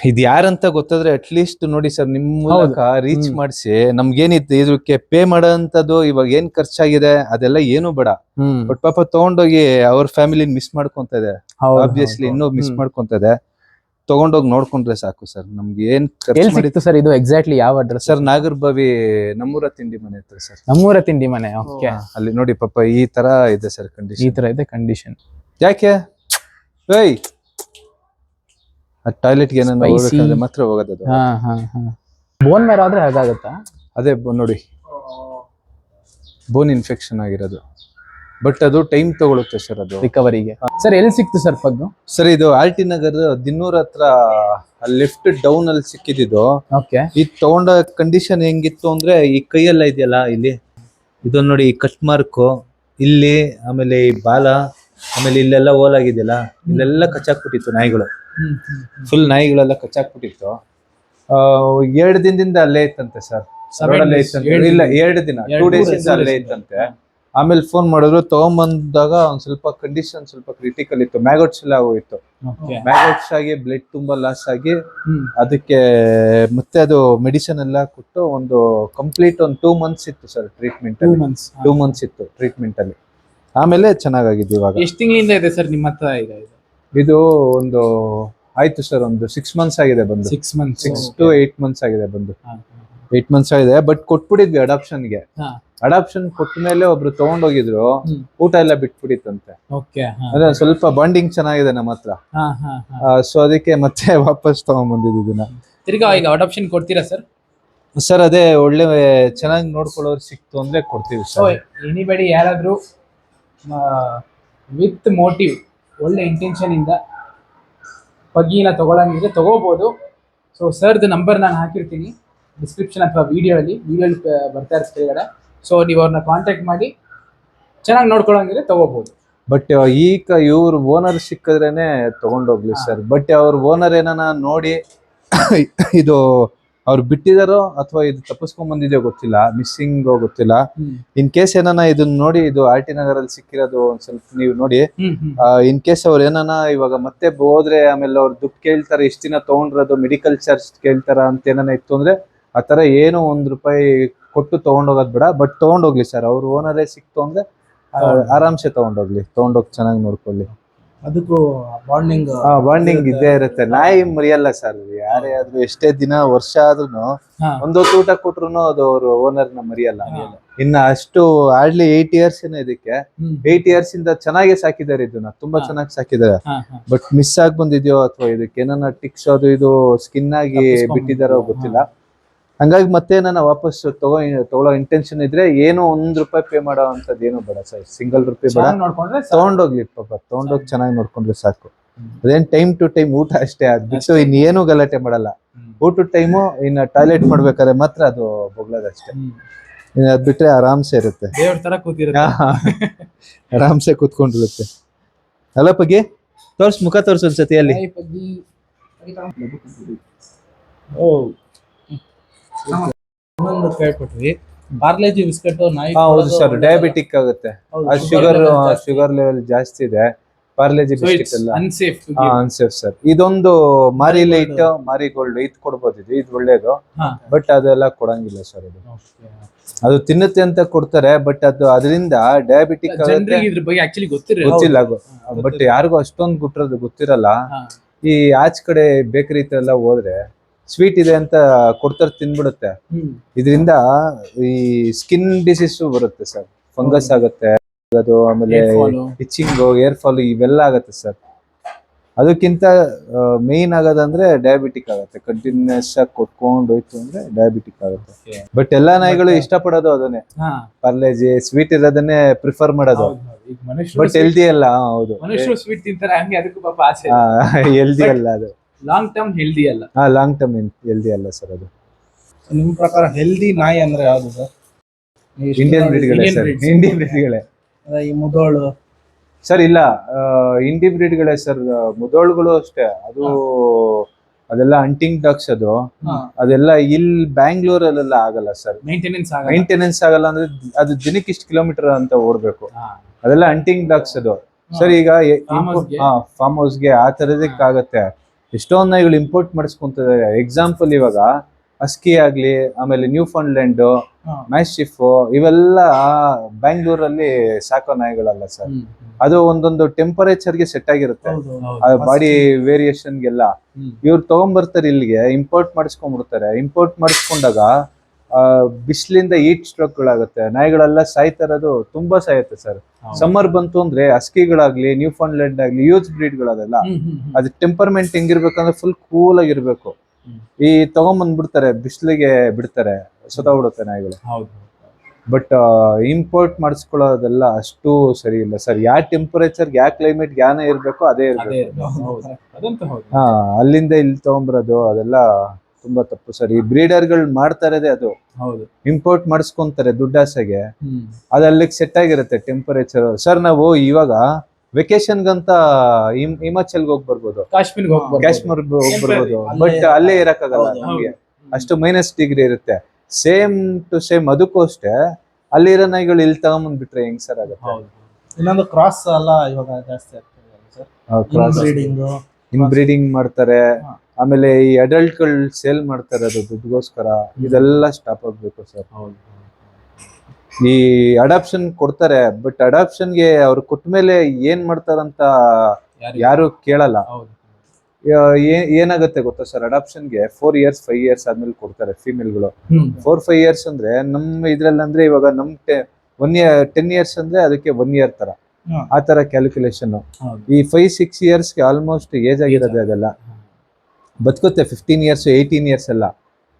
ಇದ್ ಯಾರಂತ ಗೊತ್ತಾದ್ರೆ ಅಟ್ಲೀಸ್ಟ್ ನೋಡಿ ಸರ್ ನಿಮ್ ಮೂಲಕ ರೀಚ್ ಹ್ಮ್. ಮಾಡಿಸಿ. ನಮ್ಗೇನಿತ್ತು ಇದಕ್ಕೆ ಪೇ ಮಾಡೋಂಥದ್ದು ಇವಾಗ ಏನ್ ಖರ್ಚಾಗಿದೆ ಅದೆಲ್ಲ ಏನು ಬೇಡ. ಹ್ಮ್. ಬಟ್ ಪಾಪ ತಗೊಂಡೋಗಿ ಅವ್ರ ಫ್ಯಾಮಿಲಿ ಮಿಸ್ ಮಾಡ್ಕೊಂತ ಇದೆ. ಹೌದು, ಆಬ್ವಿಯಸ್ಲಿ ಹೌದು. ಇನ್ನೂ ಮಿಸ್ ಹ್ಮ್. ಮಾಡ್ಕೊಂತ ಇದೆ. ತಗೊಂಡೋಗಿ ನೋಡ್ಕೊಂಡ್ರೆ ಸಾಕು ಸರ್. ನಮ್ಗೆ ಏನ್ ಎಲ್ಲಿ ಸಿಕ್ತು ಸರ್ ಇದು ಎಕ್ಸಾಕ್ಟ್ಲಿ ಯಾವ ಅಡ್ರೆಸ್ ಸರ್ ನಾಗರ್ಬಾವಿ ನಮ್ಮೂರ ತಿಂಡಿ ಮನೆ ಹತ್ರ ಸರ್. ನಮ್ಮೂರ ತಿಂಡಿ ಮನೆ ಓಕೆ ಅಲ್ಲಿ ನೋಡಿ ಪಾಪ ಈ ತರ ಇದೆ ಸರ್ ಕಂಡೀಷನ್ ಈ ತರ ಇದೆ ಕಂಡೀಷನ್ ಯಾಕೆ? ಏಯ್! ಆ ಟಾಯ್ಲೆಟ್ಗೆ. ಹೋಗ್ಬೇಕಂದ್ರೆ ಮಾತ್ರ ಹೋಗೋದು ಹಾ ಹಾ ಹಾ. ಬೋನ್ ಮೇರ ಆದ್ರೆ ಹಾಗಾಗತ್ತಾ? ಅದೇ ನೋಡಿ. ಬೋನ್ ಇನ್ಫೆಕ್ಷನ್ ಆಗಿರೋದು. ಬಟ್ ಅದು ಟೈಮ್ ತಗೊಳುತ್ತೆ ಸರ್ ಅದು. ರಿಕವರಿಗೆ ಸರ್ ಎಲ್ಲಿ ಸಿಕ್ತು ಸರ್ ಪಗ್ ಸರ್ ಇದು ಆಲ್ಟಿ ನಗರ್ ದಿನ್ನೂರ್ ಹತ್ರ ಲೆಫ್ಟ್ ಡೌನ್ ಅಲ್ಲಿ ಸಿಕ್ಕಿದ್ದು ಓಕೆ ಈ ತಗೊಂಡ ಕಂಡೀಷನ್ ಹೆಂಗಿತ್ತು ಅಂದ್ರೆ ಈ ಕೈಯೆಲ್ಲ ಇದೆಯಲ್ಲ ಇಲ್ಲಿ? ಇದನ್ನ ನೋಡಿ ಈ ಕಟ್ ಮಾರ್ಕ್ ಇಲ್ಲಿ ಆಮೇಲೆ ಈ ಬಾಲ ಆಮೇಲೆ ಇಲ್ಲೆಲ್ಲ ಓಲಾಗಿದೆಯಲ್ಲ ಇಲ್ಲೆಲ್ಲ ಕಚ್ಚಾಕ್ಬಿಟ್ಟಿತ್ತು ನಾಯಿಗಳು. ಫುಲ್ ನಾಯಿಗಳೆಲ್ಲ ಕಚ್ಚಾಕ್ಬಿಟ್ಟಿತ್ತು. ಆ, ಎರಡು ದಿನದಿಂದ ಅಲ್ಲೇ ಇತ್ತಂತೆ ಸರ್ ಇಲ್ಲ ಎರಡು ದಿನ ಟೂ ಡೇಸ್ ಇಂದ ಅಲ್ಲೇ ಇತ್ತಂತೆ. ಆಮೇಲೆ ಫೋನ್ ಮಾಡಿದ್ರು ತಗೊಂಬಂದಾಗ ಒಂದ್ ಸ್ವಲ್ಪ ಕಂಡೀಷನ್ ಸ್ವಲ್ಪ ಕ್ರಿಟಿಕಲ್ ಇತ್ತು. ಮ್ಯಾಗೋಟ್ಸ್ ಎಲ್ಲ ಆಗೋಯ್ತು. ಮ್ಯಾಗೋಟ್ಸ್ ಆಗಿ ಬ್ಲಡ್ ತುಂಬಾ ಲಾಸ್ ಆಗಿ ಅದಕ್ಕೆ ಮತ್ತೆ ಅದು ಮೆಡಿಸಿನ್ ಎಲ್ಲ ಕೊಟ್ಟು ಒಂದು ಕಂಪ್ಲೀಟ್ ಒಂದು ಟೂ ಮಂತ್ಸ್ ಇತ್ತು ಸರ್ ಟ್ರೀಟ್ಮೆಂಟ್ ಟೂ ಮಂತ್ಸ್ ಇತ್ತು ಟ್ರೀಟ್ಮೆಂಟ್ ಅಲ್ಲಿ. ಆಮೇಲೆ ಚೆನ್ನಾಗಾಗಿದೆ ಇವಾಗ. ಎಷ್ಟು ತಿಂಗಳಿಂದ ಇದೆ ಸರ್ ನಿಮ್ಮ ಹತ್ರ ಇದು ಇದು? ಒಂದು ಆಯ್ತು ಸರ್ ಒಂದು ಸಿಕ್ಸ್ ಮಂತ್ಸ್ ಆಗಿದೆ ಬಂದು. Six months six to eight months ಆಗಿದೆ ಬಂದು. ಏಟ್ ಮಂತ್ಸ್ ಆಗಿದೆ ಬಟ್ ಕೊಟ್ಬಿಟ್ಟಿದ್ವಿ ಅಡಾಪ್ಷನ್ಗೆ ಹಾ. ಅಡಾಪ್ಷನ್ ಕೊಟ್ಟ ಮೇಲೆ ಒಬ್ರು ತಗೊಂಡೋಗಿದ್ರು. ಊಟ ಎಲ್ಲ ಬಿಟ್ಬಿಟ್ಟಿತ್ತಂತೆ. ಓಕೆ ಅಂದ್ರೆ ಸ್ವಲ್ಪ ಬಾಂಡಿಂಗ್ ಚೆನ್ನಾಗಿದೆ ನಮ್ಮ ಹತ್ರ. ಹಾ ಹಾ ಹಾ. ಸೊ ಅದಕ್ಕೆ ಮತ್ತೆ ವಾಪಸ್ ತಗೊಂಡ್ಬಂದಿದ್ದು ಇದನ್ನ ತಿರ್ಗಾ ಈಗ ಅಡಾಪ್ಷನ್ ಕೊಡ್ತೀರಾ ಸರ್ ಸರ್ ಅದೇ ಒಳ್ಳೆ ಚೆನ್ನಾಗಿ ನೋಡ್ಕೊಳ್ಳೋರು ಸಿಕ್ತು ಅಂದ್ರೆ ಕೊಡ್ತೀವಿ ಸರ್ ಎನಿಬಡಿ ಯಾರಾದರೂ ವಿತ್ ಮೋಟಿವ್ ಒಳ್ಳೆ ಇಂಟೆನ್ಷನ್ ಇಂದ ಪಗ್ಗಿನ ತಗೊಳಂಗಿದ್ರೆ ತಗೋಬಹುದು ಸೊ ಸರ್ದು ನಂಬರ್ ನಾನು ಹಾಕಿರ್ತೀನಿ. ಡಿಸ್ಕ್ರಿಪ್ಷನ್ ಅಥವಾ ವಿಡಿಯೋಲಿ ವೀಡಿಯೋ ಬರ್ತಾ ಇರುತ್ತೆ ಕೆಳಗಡೆ. ಸೊ ನೀವು ಅವ್ರನ್ನ ಕಾಂಟ್ಯಾಕ್ಟ್ ಮಾಡಿ ಚೆನ್ನಾಗಿ ನೋಡ್ಕೊಳ್ಳೋಂಗಿದ್ರೆ ತಗೋಬಹುದು ಬಟ್ ಈಗ ಇವ್ರ ಓನರ್ ಸಿಕ್ಕಿದ್ರೇನೆ ತಗೊಂಡೋಗ್ಲಿ. ಸರ್ ಬಟ್ ಅವ್ರ ಓನರ್ ಏನಾನ ನೋಡಿ ಇದು ಅವ್ರು ಬಿಟ್ಟಿದಾರೋ ಅಥವಾ ಇದು ತಪ್ಪಿಸ್ಕೊಂಡ್ ಬಂದಿದೆಯೋ ಗೊತ್ತಿಲ್ಲ ಮಿಸ್ಸಿಂಗ್ ಗೊತ್ತಿಲ್ಲ. ಇನ್ ಕೇಸ್ ಏನಾನ ಇದನ್ನ ನೋಡಿ ಇದು ಆರ್ ಟಿ ನಗರಲ್ಲಿ ಸಿಕ್ಕಿರೋದು ಒಂದ್ ಸ್ವಲ್ಪ ನೀವು ನೋಡಿ ಇನ್ ಕೇಸ್ ಅವ್ರು ಏನಾನ ಇವಾಗ ಮತ್ತೆ ಹೋದ್ರೆ ಆಮೇಲೆ ಅವ್ರು ದುಡ್ಡು ಕೇಳ್ತಾರೆ ಇಷ್ಟ ದಿನ ತಗೊಂಡಿರೋದು ಮೆಡಿಕಲ್ ಚಾರ್ಜ್ ಕೇಳ್ತಾರ ಅಂತ ಏನಾನ ಇತ್ತು ಅಂದ್ರೆ ಆ ತರ ಏನು ಒಂದ್ ರೂಪಾಯಿ ಕೊಟ್ಟು ತೊಗೊಂಡೋಗೋದು ಬೇಡ ಬಟ್ ತಗೊಂಡೋಗ್ಲಿ ಸರ್ ಅವ್ರ ಓನರೇ ಸಿಕ್ತು ಅಂದ್ರೆ ಆರಾಮ್ಸೆ ತಗೊಂಡೋಗ್ಲಿ ಹೋಗ್ ಚೆನ್ನಾಗಿ ನೋಡ್ಕೊಳ್ಳಿ. ಅದಕ್ಕೂ ಬಾಂಡಿಂಗ್ ಬಾಂಡಿಂಗ್ ಇದ್ದೇ ಇರುತ್ತೆ. ನಾಯಿ ಮರಿಯಲ್ಲ ಸರ್ ಯಾರೇ ಆದ್ರೂ ಎಷ್ಟೇ ದಿನ ವರ್ಷ ಆದ್ರೂ. ಒಂದೊತ್ತು ಊಟ ಕೊಟ್ರು ಅದು ಅವ್ರ ಓನರ್ನ ಮರಿಯಲ್ಲ. ಇನ್ನ ಅಷ್ಟು ಆಡ್ಲಿ ಏಟ್ ಇಯರ್ಸ್ ಏನೋ ಇದಕ್ಕೆ. ಏಟ್ ಇಯರ್ಸ್ ಇಂದ ಚೆನ್ನಾಗೆ ಸಾಕಿದ್ದಾರೆ ಇದನ್ನ. ತುಂಬಾ. ಚೆನ್ನಾಗಿ ಸಾಕಿದ್ದಾರೆ. ಬಟ್ ಮಿಸ್ ಆಗಿ ಬಂದಿದ್ಯೋ ಅಥವಾ ಇದಕ್ಕೆ ಏನಾನ ಟಿಕ್ಸ್ ಅದು ಇದು ಸ್ಕಿನ್ ಆಗಿ ಬಿಟ್ಟಿದಾರೋ ಗೊತ್ತಿಲ್ಲ. ಹಂಗಾಗಿ ಮತ್ತೆ ನಾನು ವಾಪಸ್ ತಗೋ ತಗೊಳ್ಳೋ ಇಂಟೆನ್ಷನ್ ಇದ್ರೆ ಏನೋ ಒಂದ್ ರೂಪಾಯಿ ಪೇ ಮಾಡೋ ಅಂತದ್ ಏನು ಬೇಡ ಸರ್. ಸಿಂಗಲ್ ರೂಪಾಯಿ ಬೇಡ. ಚೆನ್ನಾಗಿ ನೋಡ್ಕೊಂಡ್ರೆ. ತಗೊಂಡೋಗ್ಲಿ ಪಾಪ ತಗೊಂಡೋಗಿ ಚೆನ್ನಾಗಿ ನೋಡ್ಕೊಂಡ್ರೆ ಸಾಕು. ಅದೇನ್ ಟೈಮ್ ಟು ಟೈಮ್ ಊಟ ಅಷ್ಟೇ ಅದ್ ಬಿಟ್ಟು ಏನು ಗಲಾಟೆ ಮಾಡಲ್ಲ. ಊಟ ಊಟದ ಟೈಮು ಇನ್ನ ಟಾಯ್ಲೆಟ್ ಮಾಡ್ಬೇಕಾದ್ರೆ ಮಾತ್ರ ಅದು ಬೊಗ್ಲದಷ್ಟೇ. ಇನ್ನು ಅದ್ ಬಿಟ್ರೆ ಆರಾಮ್ಸೆ ಇರುತ್ತೆ. ತರ ಕೂತಿರುತ್ತೆ. ಆರಾಮ್ಸೆ ಕೂತ್ಕೊಂಡಿರುತ್ತೆ. ಅಲ್ಲ ಪಗ್ಗಿ ತೋರ್ಸ್ ಮುಖ ತೋರ್ಸ್ ಒಂದ್ಸತಿ ಅಲ್ಲಿ. ಓ. ಇನ್ನೊಂದು ಕೇಳ್ಕೊಟ್ವಿ ಪಾರ್ಲೇಜಿ ಬಿಸ್ಕೆಟ್ ನಾಯಿ ಹೌದು ಸರ್ ಡಯಾಬಿಟಿಕ್ ಆಗುತ್ತೆ. ಆ ಶುಗರ್ ಶುಗರ್ ಲೆವೆಲ್ ಜಾಸ್ತಿ. ಇದೆ. ಪಾರ್ಲೆಜಿ ಬಿಸ್ಕೆಟ್ ಎಲ್ಲ ಅನ್ಸೇಫ್ ಸರ್ ಇದೊಂದು ಮಾರಿ ಲೈಟ್. ಮಾರಿ ಗೋಲ್ಡ್ ಇದು ಕೊಡ್ಬೋದು ಇದು ಇದು ಒಳ್ಳೇದು. ಬಟ್ ಅದೆಲ್ಲ ಕೊಡಂಗಿಲ್ಲ ಸರ್ ಇದು ಅದು ತಿನ್ನುತ್ತೆ ಅಂತ ಕೊಡ್ತಾರೆ ಬಟ್ ಅದು ಅದರಿಂದ ಡಯಾಬಿಟಿಕ್ ಇದ್ರ ಬಗ್ಗೆ ಆಕ್ಚುಲಿ ಗೊತ್ತಿರ ಗೊತ್ತಿಲ್ಲ ಬಟ್ ಯಾರಿಗೂ ಅಷ್ಟೊಂದು ಗುಟ್ಟಿರೋದು ಗೊತ್ತಿರಲ್ಲ. ಈ ಆಚ್ ಕಡೆ ಬೇಕರಿ ಎಲ್ಲ ಹೋದ್ರೆ ಸ್ವೀಟ್ ಇದೆ ಅಂತ ಕೊಡ್ತಾರೆ ತಿನ್ಬಿಡುತ್ತೆ. ಇದರಿಂದ ಈ ಸ್ಕಿನ್ ಡಿಸೀಸ್ ಬರುತ್ತೆ ಸರ್. ಫಂಗಸ್ ಆಗುತ್ತೆ ಅದು ಆಮೇಲೆ ಇಚ್ಚಿಂಗ್ ಏರ್ ಫಾಲ್ ಇವೆಲ್ಲ ಆಗುತ್ತೆ ಸರ್. ಅದಕ್ಕಿಂತ ಮೇನ್ ಆಗೋದಂದ್ರೆ ಡಯಾಬಿಟಿಕ್ ಆಗುತ್ತೆ. ಕಂಟಿನ್ಯೂಸ್ ಆಗಿ ಕೊಟ್ಕೊಂಡು ಹೋಯ್ತು ಅಂದ್ರೆ ಡಯಾಬಿಟಿಕ್ ಆಗುತ್ತೆ. ಬಟ್ ಎಲ್ಲಾ ನಾಯಿಗಳು ಇಷ್ಟಪಡೋದು ಅದನ್ನೇ. ಪಾರ್ಲೇಜಿ ಸ್ವೀಟ್ ಇರೋದನ್ನೇ ಪ್ರಿಫರ್ ಮಾಡೋದು. ಬಟ್ ಹೆಲ್ದಿ ಅಲ್ಲ ಹೌದು. ಸ್ವೀಟ್ ತಿಂತಾರೆ ಹಂಗೆ ಅದಕ್ಕೂ ಪಾಪ ಆಸೆ. ಹೆಲ್ದಿ ಅಲ್ಲ ಅದು. ಲಾಂಗ್ ಟರ್ಮ್ ಹೆಲ್ದಿ ಅಲ್ಲ. ಹಾ ಲಾಂಗ್ ಟರ್ಮ್ ಹೆಲ್ದಿ ಅಲ್ಲ ಸರ್ ಅದು. ನಿಮ್ಮ ಪ್ರಕಾರ ಹೆಲ್ದಿ ನಾಯಿ ಅಂದ್ರೆ ಯಾವುದು ಸರ್ ಇಂಡಿಯನ್ ಬ್ರೀಡ್ಗಳೇ ಸರ್. ಇಂಡಿಯನ್ ಬ್ರೀಡ್ಗಳೇ ಈ ಮುದೋಳು. ಸರ್ ಇಲ್ಲ ಇಂಡಿ ಬ್ರೀಡ್ಗಳೇ ಸರ್ ಮುದೋಳುಗಳು ಅಷ್ಟೇ. ಅದು ಅದೆಲ್ಲ ಹಂಟಿಂಗ್ ಡಾಗ್ಸ್ ಅದು. ಅದೆಲ್ಲ ಇಲ್ಲಿ ಬ್ಯಾಂಗ್ಳೂರಲ್ಲೆಲ್ಲ ಆಗಲ್ಲ ಸರ್ ಮೈಂಟೆನೆನ್ಸ್ ಆಗಲ್ಲ. ಮೈಂಟೆನೆನ್ಸ್ ಆಗಲ್ಲ ಅಂದ್ರೆ ಅದು ದಿನಕ್ಕೆ ಇಷ್ಟು ಕಿಲೋಮೀಟರ್ ಅಂತ ಓಡ್ಬೇಕು. ಅದೆಲ್ಲ ಹಂಟಿಂಗ್ ಡಾಗ್ಸ್ ಅದು. ಸರ್ ಈಗ? ಫಾರ್ಮ್ ಹೌಸ್ಗೆ ಆ ತರದಕ್ಕಾಗತ್ತೆ. ಆಗುತ್ತೆ ಎಷ್ಟೊಂದ್ ನಾಯಿಗಳು ಇಂಪೋರ್ಟ್ ಮಾಡಿಸ್ಕೊಂತಿದ್ದಾರೆ ಎಕ್ಸಾಂಪಲ್ ಇವಾಗ ಅಸ್ಕಿ ಆಗ್ಲಿ ಆಮೇಲೆ ನ್ಯೂ ಫಂಡ್ಲೆಂಡ್ ಮ್ಯಾಶಿಫ್ ಇವೆಲ್ಲ ಬ್ಯಾಂಗ್ಳೂರಲ್ಲಿ ಸಾಕೋ ನಾಯಿಗಳಲ್ಲ ಸರ್. ಅದು ಒಂದೊಂದು ಟೆಂಪರೇಚರ್ಗೆ ಸೆಟ್ ಆಗಿರುತ್ತೆ. ಬಾಡಿ ವೇರಿಯೇಷನ್ಗೆಲ್ಲ. ಇವ್ರು ತಗೊಂಡ್ಬರ್ತಾರೆ ಇಲ್ಲಿಗೆ ಇಂಪೋರ್ಟ್ ಮಾಡಿಸ್ಕೊಂಡ್ಬಿಡ್ತಾರೆ. ಇಂಪೋರ್ಟ್ ಮಾಡಿಸ್ಕೊಂಡಾಗ ಬಿಸಿಲಿಂದ ಈಟ್ ಸ್ಟ್ರೋಕ್ ಗಳಾಗುತ್ತೆ. ನಾಯಿಗಳೆಲ್ಲ ಸಾಯ್ತಿರೋದು ತುಂಬಾ ಸಾಯುತ್ತೆ ಸರ್ ಸಮ್ಮರ್ ಬಂತು ಅಂದ್ರೆ ಅಸ್ಕಿಗಳಾಗ್ಲಿ ನ್ಯೂ ಫಂಡ್ಲ್ಯಾಂಡ್ ಆಗ್ಲಿ ಯೂಸ್ ಬ್ರೀಡ್ಗಳದೆಲ್ಲ. ಅದು ಟೆಂಪರ್ಮೆಂಟ್ ಹೆಂಗಿರ್ಬೇಕಂದ್ರೆ ಫುಲ್ ಕೂಲ್ ಆಗಿರ್ಬೇಕು. ಈ ತಗೊಂಬಂದ್ಬಿಡ್ತಾರೆ ಬಿಸಿಲಿಗೆ ಬಿಡ್ತಾರೆ ಸತ್ತೋಗ್ಬಿಡುತ್ತೆ ನಾಯಿಗಳು. ಬಟ್ ಇಂಪೋರ್ಟ್ ಮಾಡಿಸ್ಕೊಳ್ಳೋದೆಲ್ಲ ಅಷ್ಟು ಸರಿ ಇಲ್ಲ ಸರ್ ಯಾವ ಟೆಂಪರೇಚರ್ ಯಾವ ಕ್ಲೈಮೇಟ್ ಯಾನೇ ಇರ್ಬೇಕು ಅದೇ ಇರ್ಬೇಕು. ಅಲ್ಲಿಂದ ಇಲ್ಲಿ ತಗೊಂಬರೋದು ಅದೆಲ್ಲ ತುಂಬಾ ತಪ್ಪು. ಸರ್ ಈ ಬ್ರೀಡರ್ಗಳು ಮಾಡ್ತಾ ಇರೋದೇ ಅದು. ಹೌದು. ಇಂಪೋರ್ಟ್ ಮಾಡಿಸ್ಕೊಂತಾರೆ ದುಡ್ಡಾಸೆಗೆ ಅದಲ್ಲಿ ಅದು ಅಲ್ಲಿಗೆ ಸೆಟ್ ಆಗಿರುತ್ತೆ ಟೆಂಪರೇಚರ್ ಸರ್ ನಾವು ಇವಾಗ ವೆಕೇಶನ್ಗಂತ ಹಿಮ್ ಹಿಮಾಚಲ್ಗೆ ಹೋಗಿ ಬರ್ಬೋದು. ಕಾಶ್ಮೀರ್ ಹೋಗಿ ಬರ್ಬೋದು. ಬಟ್ ಅಲ್ಲೇ ಇರಕ್ಕಾಗಲ್ಲ ನಮ್ಗೆ. ಅಷ್ಟು ಮೈನಸ್ ಡಿಗ್ರಿ ಇರುತ್ತೆ. ಸೇಮ್ ಟು ಸೇಮ್ ಅದಕ್ಕೂ ಅಷ್ಟೇ ಅಲ್ಲಿರೋ ನಾಯಿಗಳು ಇಲ್ಲಿ ತಗೊಂಬಂದ್ಬಿಟ್ರೆ ಹೆಂಗ್ ಸರ್ ಆಗುತ್ತೆ? ಇನ್ನೊಂದು ಕ್ರಾಸ್ ಅಲ್ಲ ಇವಾಗ ಜಾಸ್ತಿ ಆಗ್ತದೆ sir cross breeding inbreeding ಮಾಡ್ತಾರೆ. ಆಮೇಲೆ ಈ ಅಡಲ್ಟ್ಗಳು ಸೇಲ್ ಮಾಡ್ತಾರೆ ದುಡ್ಡುಗೋಸ್ಕರ ಇದೆಲ್ಲ ಸ್ಟಾಪ್ ಆಗ್ಬೇಕು ಸರ್ ಈ ಅಡಾಪ್ಷನ್ ಕೊಡ್ತಾರೆ ಬಟ್ ಅಡಾಪ್ಷನ್ಗೆ ಅವ್ರು ಕೊಟ್ಟ ಮೇಲೆ ಏನ್ ಮಾಡ್ತಾರಂತ ಯಾರು ಯಾರು ಕೇಳಲ್ಲ. ಏನಾಗುತ್ತೆ ಗೊತ್ತಾ ಸರ್ ಅಡಾಪ್ಷನ್ಗೆ ಫೋರ್ ಇಯರ್ಸ್ ಫೈವ್ ಇಯರ್ಸ್ ಆದ್ಮೇಲೆ ಕೊಡ್ತಾರೆ ಫಿಮೇಲ್ಗಳು ಫೋರ್ ಫೈವ್ ಇಯರ್ಸ್ ಅಂದ್ರೆ ನಮ್ಮ ಇದ್ರಲ್ಲಿ ಅಂದ್ರೆ ಇವಾಗ ನಮ್ ಒನ್ ಇಯರ್ ಟೆನ್ ಇಯರ್ಸ್ ಅಂದ್ರೆ ಅದಕ್ಕೆ ಒನ್ ಇಯರ್ ತರ. ಆ ತರ ಕ್ಯಾಲ್ಕುಲೇಷನ್ ಈ ಫೈವ್ ಸಿಕ್ಸ್ ಇಯರ್ಸ್ಗೆ ಆಲ್ಮೋಸ್ಟ್ ಏಜ್ ಆಗಿರೋದೇ ಅದೆಲ್ಲ. ಬದುಕುತ್ತೆ ಫಿಫ್ಟೀನ್ ಇಯರ್ಸು ಏಯ್ಟೀನ್ ಇಯರ್ಸ್ ಎಲ್ಲ.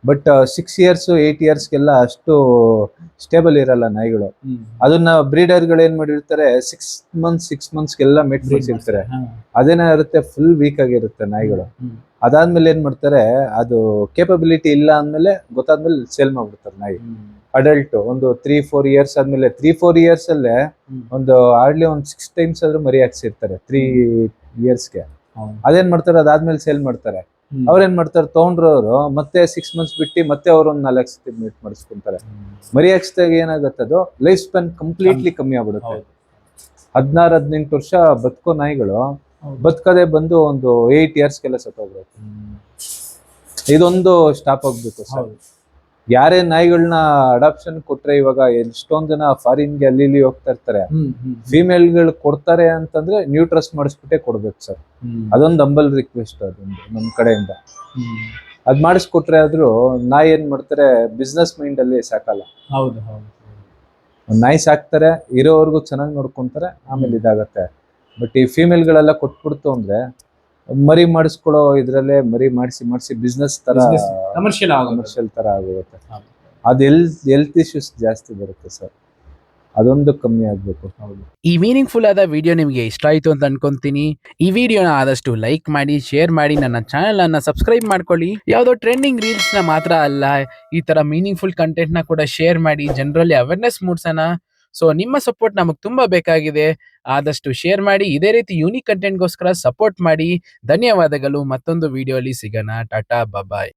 ಬಟ್ ಸಿಕ್ಸ್ ಇಯರ್ಸ್ ಏಯ್ಟ್ ಇಯರ್ಸ್ಗೆಲ್ಲ ಅಷ್ಟು ಸ್ಟೇಬಲ್ ಇರಲ್ಲ ನಾಯಿಗಳು. ಅದನ್ನ ಬ್ರೀಡರ್ಗಳು ಏನ್ ಮಾಡಿರ್ತಾರೆ ಸಿಕ್ಸ್ ಮಂತ್ಸ್ ಸಿಕ್ಸ್ ಮಂತ್ಸ್ಗೆಲ್ಲ ಮೆಟ್ ಇರ್ತಾರೆ ಅದೇನಾಗಿರುತ್ತೆ ಇರುತ್ತೆ ಫುಲ್ ವೀಕ್ ಆಗಿರುತ್ತೆ ನಾಯಿಗಳು. ಅದಾದ್ಮೇಲೆ ಏನ್ ಮಾಡ್ತಾರೆ ಅದು ಕೇಪಬಿಲಿಟಿ ಇಲ್ಲ ಅಂದ್ಮೇಲೆ ಗೊತ್ತಾದ್ಮೇಲೆ ಸೇಲ್ ಮಾಡ್ಬಿಡ್ತಾರೆ ನಾಯಿ. ಅಡಲ್ಟ್ ಒಂದು ತ್ರೀ ಫೋರ್ ಇಯರ್ಸ್ ಆದ್ಮೇಲೆ ತ್ರೀ ಫೋರ್ ಇಯರ್ಸ್ ಅಲ್ಲೇ ಒಂದು ಹಾರ್ಡ್ಲಿ ಒಂದು ಸಿಕ್ಸ್ ಟೈಮ್ಸ್ ಆದ್ರೂ ಮರಿ ಹಾಕ್ಸಿರ್ತಾರೆ ತ್ರೀ ಇಯರ್ಸ್ಗೆ. ಅದೇನ್ ಮಾಡ್ತಾರೆ ಅದಾದ್ಮೇಲೆ ಸೇಲ್ ಮಾಡ್ತಾರೆ. ಅವ್ರೇನ್ ಮಾಡ್ತಾರೆ ತಗೊಂಡ್ರವ್ರು ಮತ್ತೆ ಸಿಕ್ಸ್ ಮಂತ್ಸ್ ಬಿಟ್ಟು ಮತ್ತೆ ಅವ್ರ ಒಂದ್ ನಾಲ್ಕು ಸತಿ ಮೀಟ್ ಮಾಡಿಸ್ಕೊಂತಾರೆ. ಮರಿ ಹಚ್ಚಿದಾಗ ಏನಾಗುತ್ತೆ ಅದು ಲೈಫ್ ಸ್ಪ್ಯಾನ್ ಕಂಪ್ಲೀಟ್ಲಿ ಕಮ್ಮಿ ಆಗ್ಬಿಡುತ್ತೆ. ಹೌದು. ಹದಿನಾರು ಹದಿನೆಂಟು ವರ್ಷ ಬದುಕೋ ನಾಯಿಗಳು. ಬದುಕದೆ ಬಂದು ಒಂದು ಏಯ್ಟ್ ಇಯರ್ಸ್ಗೆಲ್ಲ ಕೆಲಸ ಹ್ಮ್. ಇದೊಂದು ಸ್ಟಾಪ್ ಆಗ್ಬೇಕು ಸರ್. ಯಾರೇ ನಾಯಿಗಳನ್ನ ಅಡಾಪ್ಷನ್ ಕೊಟ್ರೆ ಇವಾಗ ಎಷ್ಟೊಂದ್ ಜನ ಫಾರಿನ್ಗೆ ಅಲ್ಲಿ ಇಲ್ಲಿ ಹೋಗ್ತಾ ಇರ್ತಾರೆ. ಫಿಮೇಲ್ಗಳು ಫಿಮೇಲ್ಗಳು ಕೊಡ್ತಾರೆ ಅಂತಂದ್ರೆ ನ್ಯೂಟ್ರಸ್ ಮಾಡಿಸ್ಬಿಟ್ಟೆ ಕೊಡ್ಬೇಕು ಸರ್. ಅದೊಂದು ಅಂಬಲ್ ರಿಕ್ವೆಸ್ಟ್ ಅದೊಂದು ನಮ್ ಕಡೆಯಿಂದ. ಅದ್ ಮಾಡಿಸ್ಕೊಟ್ರೆ ಆದ್ರೂ ನಾಯಿ ಏನ್ ಮಾಡ್ತಾರೆ ಬಿಸ್ನೆಸ್ ಮೈಂಡ್ ಅಲ್ಲಿ ಸಾಕಲ್ಲ. ಹೌದು ಹೌದು. ನಾಯಿ ಸಾಕ್ತಾರೆ ಇರೋವರೆಗೂ ಚೆನ್ನಾಗಿ ನೋಡ್ಕೊಂತಾರೆ ಆಮೇಲೆ ಇದಾಗತ್ತೆ. ಬಟ್ ಈ ಫಿಮೇಲ್ಗಳೆಲ್ಲ ಕೊಟ್ಬಿಡ್ತು ಅಂದ್ರೆ ಮರಿ ಮಾಡಿಸ್ಕೊಳ್ಳೋ ಇದ್ರಲ್ಲೇ ಮರಿ ಮಾಡಿಸಿ ಮಾಡಿಸಿ ಬಿಸ್ನೆಸ್ ತರ ಕಮರ್ಷಿಯಲ್ ಕಮರ್ಷಿಯಲ್ ತರ ಆಗುತ್ತೆ ಹೌದು. ಅದು ಎಲ್ತ್ ಹೆಲ್ತ್ ಇಶ್ಯೂಸ್ ಜಾಸ್ತಿ ಬರುತ್ತೆ ಸರ್ ಅದೊಂದು ಕಮ್ಮಿ ಆಗ್ಬೇಕು. ಈ ಮೀನಿಂಗ್ಫುಲ್ ಆದ ವಿಡಿಯೋ ನಿಮಗೆ ಇಷ್ಟ ಆಯಿತು ಅಂತ ಅನ್ಕೊಂತೀನಿ. ಈ ವಿಡಿಯೋನ ಆದಷ್ಟು ಲೈಕ್ ಮಾಡಿ ಶೇರ್ ಮಾಡಿ ನನ್ನ ಚಾನೆಲ್ ಅನ್ನ ಸಬ್ಸ್ಕ್ರೈಬ್ ಮಾಡ್ಕೊಳ್ಳಿ. ಯಾವುದೋ ಟ್ರೆಂಡಿಂಗ್ ರೀಲ್ಸ್ನ ಮಾತ್ರ ಅಲ್ಲ ಈ ತರ ಮೀನಿಂಗ್ಫುಲ್ ಕಂಟೆಂಟ್ನ ಕೂಡ ಶೇರ್ ಮಾಡಿ ಜನರಲ್ಲಿ ಅವೇರ್ನೆಸ್ ಮೂಡ್ಸೋಣ. ಸೊ ನಿಮ್ಮ ಸಪೋರ್ಟ್ ನಮಗೆ ತುಂಬಾ ಬೇಕಾಗಿದೆ. ಆದಷ್ಟು ಶೇರ್ ಮಾಡಿ, ಇದೇ ರೀತಿ ಯೂನಿಕ್ ಕಂಟೆಂಟ್ಗೋಸ್ಕರ ಸಪೋರ್ಟ್ ಮಾಡಿ. ಧನ್ಯವಾದಗಳು. ಮತ್ತೊಂದು ವಿಡಿಯೋ ಅಲ್ಲಿ ಸಿಗೋಣ. ಟಾಟಾ ಬಾಯ್